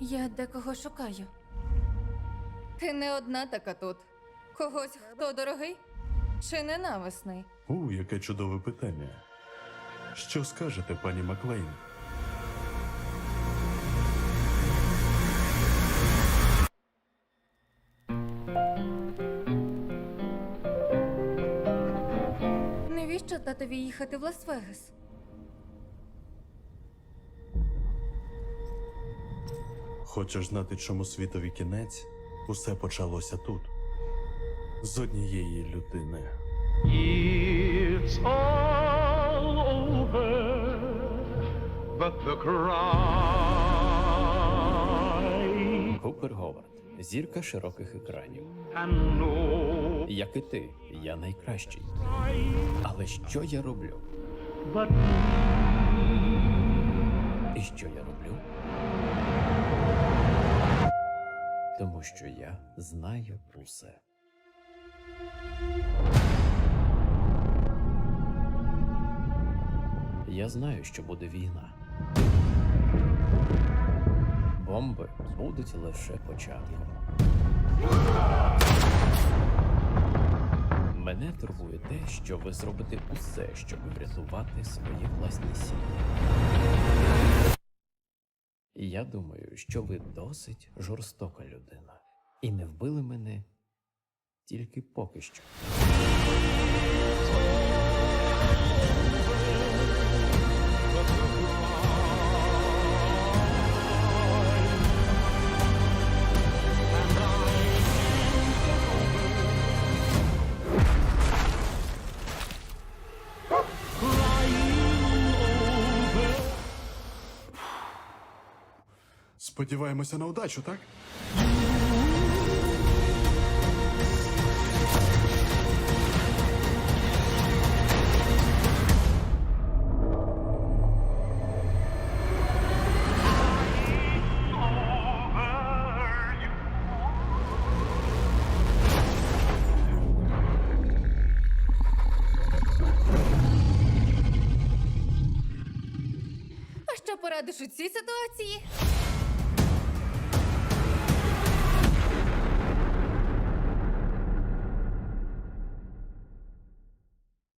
Я декого шукаю. Ти не одна така тут. Когось, хто дорогий чи ненависний? У, яке чудове питання. Що скажете, пані Маклейн? Навіщо татові їхати в Лас-Вегас? Хочеш знати, чому світові кінець? Усе почалося тут. З однієї людини. It's all over, but the cry Купер Говард, зірка широких екранів. no Як і ти, я найкращий. Але що я роблю? but І що я роблю? Тому що я знаю усе. Я знаю, що буде війна. Бомби будуть лише початком. Мене турбує те, що ви зробите усе, щоб врятувати свої власні сім'ї. Я думаю, що ви досить жорстока людина. І не вбили мене тільки поки що. Сподіваємося на удачу, так? Що порадиш у цій ситуації?